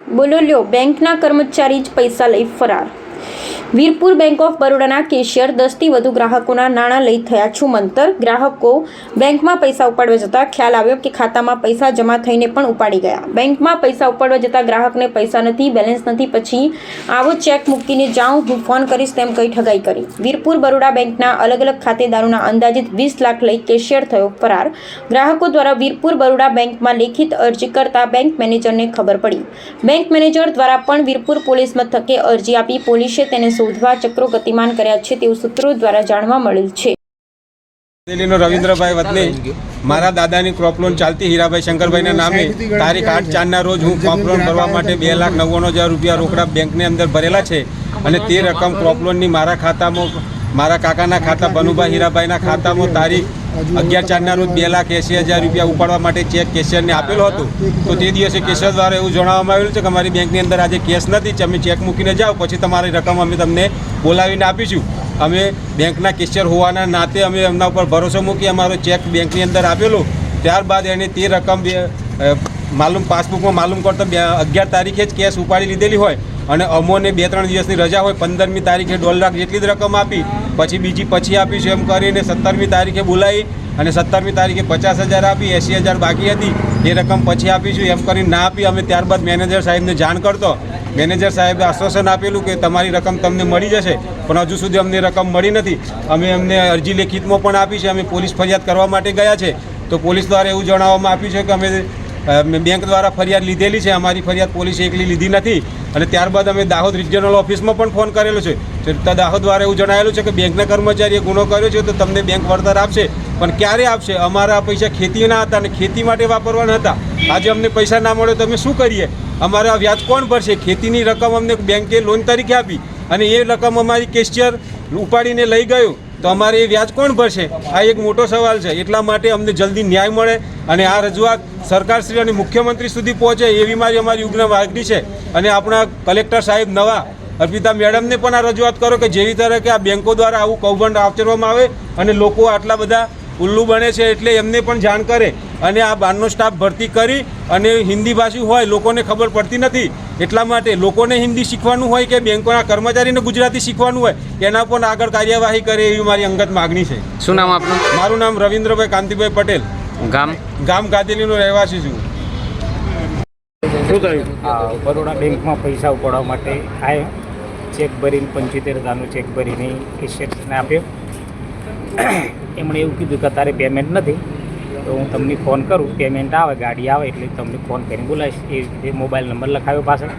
બોલો લ્યો બેંકના કર્મચારી જ પૈસા લઈ ફરાર. વીરપુર બેંક ઓફ બરોડાના કેશિયર દસથી વધુ ગ્રાહકોના નાણાં લઈ થયા છુમંતર. ગ્રાહકો બેંકમાં પૈસા ઉપાડવા જતા ખ્યાલ આવ્યો કે ખાતામાં પૈસા જમા થઈને પણ ઉપાડી ગયા. બેંકમાં પૈસા ઉપાડવા જતાં ગ્રાહકને પૈસા નથી, બેલેન્સ નથી, પછી આવો ચેક મૂકીને જાઉં, હું ફોન કરીશ તેમ કઈ ઠગાઈ કરી. વીરપુર બરોડા બેંકના અલગ અલગ ખાતેદારોના અંદાજિત વીસ લાખ લઈ કેશિયર થયો ફરાર. ગ્રાહકો દ્વારા વીરપુર બરોડા બેંકમાં લેખિત અરજી કરતા બેંક મેનેજરને ખબર પડી. બેંક મેનેજર દ્વારા પણ વીરપુર પોલીસ મથકે અરજી આપી પોલીસે તેને શોધવા ચક્રો ગતિમાન કર્યા છે તેવું સૂત્રો દ્વારા જાણવા મળેલ છે. દિલ્હીનો રવિન્દ્રભાઈ વતની, મારા દાદાની ક્રોપ લોન ચાલતી હીરાભાઈ શંકરભાઈના નામે તારીખ આઠ ચારના રોજ હું ક્રોપ લોન ભરવા માટે બે લાખ નવ્વાણું હજાર રૂપિયા રોકડા બેંકની અંદર ભરેલા છે અને તે રકમ ક્રોપ લોનની મારા ખાતામાં, મારા કાકાના ખાતા બનુભાઈ હીરાભાઈના ખાતામાં તારીખ અગિયાર ચારના રોજ બે લાખ એંસી હજાર રૂપિયા ઉપાડવા માટે ચેક કેશિયરને આપેલો હતો. તો તે દિવસે કેશિયર દ્વારા એવું જણાવવામાં આવેલું છે કે અમારી બેંકની અંદર આજે કેશ નથી તમે ચેક મૂકીને જાઓ પછી તમારી રકમ અમે તમને બોલાવીને આપીશું. અમે બેંકના કેશિયર હોવાના નાતે અમે એમના ઉપર ભરોસો મૂકી અમારો ચેક બેંકની અંદર આપેલો. ત્યારબાદ એને તે રકમ માલુમ પાસબુકમાં માલુમ કરતો અગિયાર તારીખે જ કેશ ઉપાડી લીધેલી હોય. અને અમોને બે ત્રણ દિવસની રજા હોય, પંદરમી તારીખે દોઢ લાખ જેટલી જ રકમ આપી, પછી બીજી પછી આપીશું એમ કરીને સત્તરમી તારીખે બોલાવી અને સત્તરમી તારીખે પચાસ હજાર આપી એંસી હજાર બાકી હતી. એ રકમ પછી આપીશું એમ કરીને ના આપી. અમે ત્યારબાદ મેનેજર સાહેબને જાણ કરતો. મેનેજર સાહેબે આશ્વાસન આપેલું કે તમારી રકમ તમને મળી જશે, પણ હજુ સુધી અમને રકમ મળી નથી. અમે અમને અરજી લેખિતમાં પણ આપી છે, અમે પોલીસ ફરિયાદ કરવા માટે ગયા છે. તો પોલીસ દ્વારા એવું જણાવવામાં આપ્યું છે કે અમે બેંક દ્વારા ફરિયાદ લીધેલી છે. અમારી ફરિયાદ પોલીસે એકલી લીધી નથી. અને ત્યારબાદ અમે દાહોદ રિજનલ ઓફિસમાં પણ ફોન કરેલો છે. તો દાહોદ દ્વારા એવું જણાવેલું છે કે બેંકના કર્મચારીએ ગુનો કર્યો છે તો તમને બેંક વળતર આપશે. પણ ક્યારે આપશે? અમારા પૈસા ખેતીના હતા અને ખેતી માટે વાપરવાના હતા. આજે અમને પૈસા ના મળે તો અમે શું કરીએ? અમારા વ્યાજ કોણ ભરશે? ખેતીની રકમ અમને બેંકે લોન તરીકે આપી. અને એ રકમ અમારી કેશિયર ઉપાડીને લઈ ગયું. તો અમારે એ વ્યાજ કોણ ભરશે? આ એક મોટો સવાલ છે. એટલા માટે અમને જલ્દી ન્યાય મળે અને આ રજૂઆત સરકારશ્રી અને મુખ્યમંત્રી સુધી પહોંચે એવી મારી અમારી ઉગ્ર માગણી છે. અને આપણા કલેક્ટર સાહેબ નવા અર્પિતા મેડમને પણ આ રજૂઆત કરો કે જેવી તરહ કે આ બેંકો દ્વારા આવું કૌભાંડ આચરવામાં આવે અને લોકો આટલા બધા ઉલ્લુ બને છે એટલે એમને પણ જાણ કરે અને આ બહારનો સ્ટાફ ભરતી કરી અને હિન્દી ભાષી હોય લોકોને ખબર પડતી નથી. એટલા માટે લોકોને હિન્દી શીખવાનું હોય કે બેંકોના કર્મચારીને ગુજરાતી શીખવાનું હોય એના પણ આગળ કાર્યવાહી કરે એવી મારી અંગત માગણી છે. શું નામ આપનું? મારું નામ રવિન્દ્રભાઈ કાંતિભાઈ પટેલ. ગામ? ગામ ગાદેલીનો રહેવાસી છું. બરોડા બેંકમાં પૈસા ઉપાડવા માટે આવ્યો ચેક ભરીને પંચોતેર હજારનો ચેક ભરીને કેશિયરને આપ્યો. એમણે એવું કીધું કે તારે પેમેન્ટ નથી, તો હું તમને ફોન કરું. પેમેન્ટ આવે, ગાડી આવે એટલે તમને ફોન કરીને બોલાવીશ. એ રીતે મોબાઈલ નંબર લખાવ્યો પાછળ.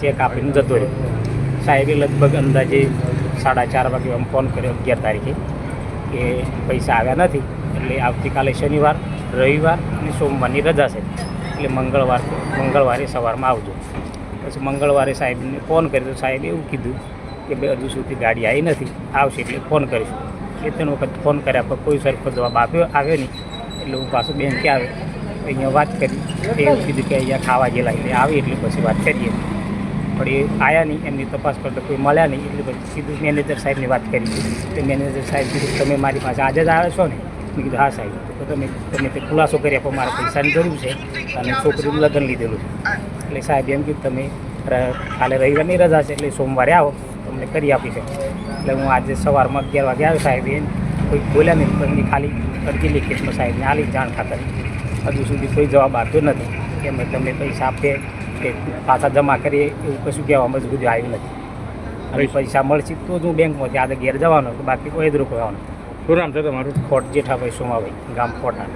ચેક આપીને જતો રહ્યો. સાહેબે લગભગ અંદાજે સાડા ચાર વાગે આમ ફોન કર્યો અગિયાર તારીખે કે પૈસા આવ્યા નથી. એટલે આવતીકાલે શનિવાર, રવિવાર અને સોમવારની રજા છે. એટલે મંગળવાર, મંગળવારે સવારમાં આવજો. પછી મંગળવારે સાહેબને ફોન કર્યો. તો સાહેબે એવું કીધું કે બે હજુ સુધી ગાડી આવી નથી. આવશે એટલે ફોન કરીશું. બે ત્રણ વખત ફોન કર્યા પણ કોઈ સરખો જવાબ આપ્યો આવ્યો નહીં. એટલે હું પાછું બેંકે આવે. અહીંયા વાત કરી. એવું કીધું કે અહીંયા ખાવા ગયેલા એટલે આવી એટલે પછી વાત કરીએ. પણ એ આવ્યા નહીં. એમની તપાસ કરતા કોઈ મળ્યા નહીં. એટલે પછી સીધું મેનેજર સાહેબની વાત કરી. તો મેનેજર સાહેબ કીધું, તમે મારી પાસે આજે જ આવ્યા છો ને? મેં કીધું, હા, સાહેબ. તો તમે તમે તે ખુલાસો કરી આપો મારા પૈસાની જરૂર છે. અને છોકરીનું લગ્ન લીધેલું છે. એટલે સાહેબ એમ કીધું, તમે કાલે રવિવારની રજા છે એટલે સોમવારે આવો. તમને કરી આપી છે એટલે હું આજે સવારમાં અગિયાર વાગે આવ્યો સાહેબ કોઈ બોલ્યા નહીં પણ એની ખાલી અરજી લેખિતમાં સાહેબને આલી જાણ ખાતર. હજુ સુધી કોઈ જવાબ આપ્યો નથી. કે અમે તમને પૈસા આપીએ કે પાછા જમા કરીએ એવું કશું કહેવામાં જ બધું આવ્યું નથી. અને પૈસા. મળશે તો જ હું બેંકમાંથી આજે ઘેર જવાનો બાકી કોઈ જ રોકવાનો શું નામ છે તમારું? ખોટ જેઠાભાઈ સોમાભાઈ ગામ કોઠા